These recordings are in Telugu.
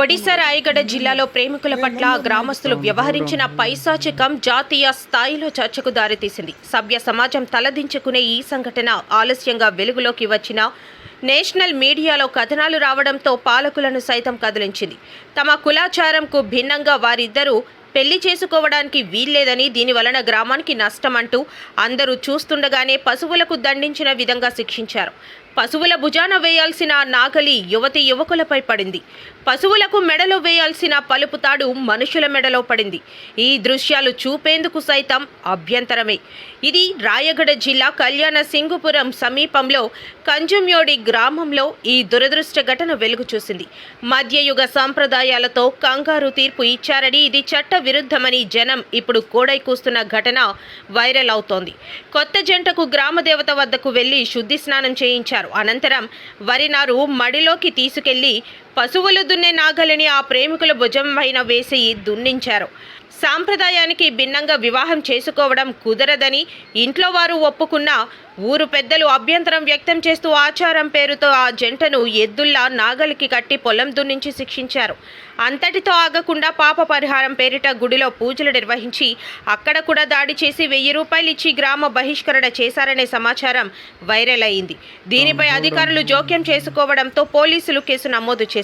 ఒడిశా రాయగడ జిల్లాలో ప్రేమికుల పట్ల గ్రామస్తులు వ్యవహరించిన పైశాచికం జాతీయ స్థాయిలో చర్చకు దారితీసింది. సభ్య సమాజం తలదించుకునే ఈ సంఘటన ఆలస్యంగా వెలుగులోకి వచ్చిన నేషనల్ మీడియాలో కథనాలు రావడంతో పాలకులను సైతం కదిలించింది. తమ కులాచారంకు భిన్నంగా వారిద్దరూ పెళ్ళి చేసుకోవడానికి వీల్లేదని దీని వలన గ్రామానికి నష్టమంటూ అందరూ చూస్తుండగానే పశువులకు దండించిన విధంగా శిక్షించారు. పశువుల భుజాన వేయాల్సిన నాగలి యువతి యువకులపై పడింది. పశువులకు మెడలో వేయాల్సిన పలుపు తాడు మనుషుల మెడలో పడింది. ఈ దృశ్యాలు చూపేందుకు సైతం అభ్యంతరమే. ఇది రాయగడ జిల్లా కళ్యాణ సింగుపురం సమీపంలో కంజుమ్యోడి గ్రామంలో ఈ దురదృష్ట ఘటన వెలుగు చూసింది. మధ్యయుగ సాంప్రదాయాలతో కంగారు తీర్పు ఇచ్చారని ఇది చట్ట విరుద్ధమని జనం ఇప్పుడు కోడై కూస్తున్న ఘటన వైరల్ అవుతోంది. కొత్త జంటకు గ్రామదేవత వద్దకు వెళ్ళి శుద్ధి స్నానం చేయించారు. అనంతరం వరి నారు మడిలోకి తీసుకెళ్ళి పశువులు దున్నే నాగలిని ఆ ప్రేమికుల భుజం పైన వేసి దున్నించారు. సాంప్రదాయానికి భిన్నంగా వివాహం చేసుకోవడం కుదరదని ఇంట్లో వారు ఒప్పుకున్నా ఊరు పెద్దలు అభ్యంతరం వ్యక్తం చేస్తూ ఆచారం పేరుతో ఆ జంటను ఎద్దుల్లా నాగలికి కట్టి పొలం దున్నించి శిక్షించారు. అంతటితో ఆగకుండా పాప పరిహారం పేరిట గుడిలో పూజలు నిర్వహించి అక్కడ కూడా దాడి చేసి వెయ్యి రూపాయలు ఇచ్చి గ్రామ బహిష్కరణ చేశారనే సమాచారం వైరల్ అయింది. దీనిపై అధికారులు జోక్యం చేసుకోవడంతో పోలీసులు కేసు నమోదు చేశారు.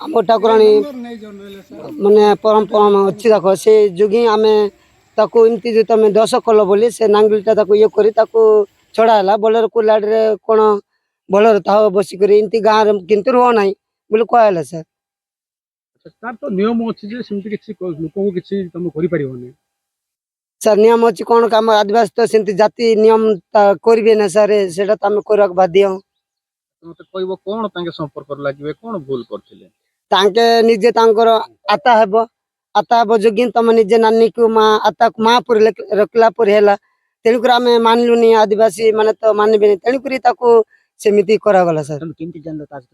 ଆମ ଠାକୁରାଣୀ ମାନେ ପରମ୍ପରା ଅଛି ଦେଖ ସେ ଯୋଗୀ ଆମେ ତାକୁ ଏମିତି ଯେ ତମେ ଦୋଷ କଲ ବୋଲି ସେ ନାଙ୍ଗିଲଟା ତାକୁ ଇଏ କରି ତାକୁ ଛଡ଼ା ହେଲା ବୋଲେର କୁଲାଡ଼ିରେ କଣ ବୋଲେର ତାହା ବସିକରି ଏମିତି ଗାଁରେ କିନ୍ତୁ ରୁହ ନାହିଁ ବୋଲି କୁହାହେଲା ସାର୍ ଆଚ୍ଛା, ତାର ତ ନିୟମ ଅଛି ଯେ ସେମିତି କିଛି କ- ଲୋକଙ୍କୁ କିଛି ତମେ କରିପାରିବନି ସାର୍ ନିୟମ ଅଛି କଣ କାମ ଆଦିବାସୀ ତ ସେମିତି ଜାତି ନିୟମ ତା କରିବେ ନା ସାର୍ ସେଇଟା ତ ଆମେ କରିବାକୁ ବାଧ୍ୟ ମତେ କହିବ କଣ ତାଙ୍କେ ସମ୍ପର୍କରେ ଲାଗିବେ କଣ ଭୁଲ କରିଥିଲେ ତାଙ୍କେ ନିଜେ ତାଙ୍କର ଆତା ହେବ ଆତା ହେବ ଯୋଗୀ ତମେ ନିଜେ ନାନୀକୁ ମା ଆତାକୁ ମା ପରି ଲେଖ- ରଖିଲା ପରି ହେଲା ତେଣୁକରି ଆମେ ମାନିଲୁନି ଆଦିବାସୀ ମାନେ ତ ମାନିବେନି ତେଣୁକରି ତାକୁ ସେମିତି କରାଗଲା ସାର୍ ତମେ କେମିତି ଜାଣିଲ ତା ସହିତ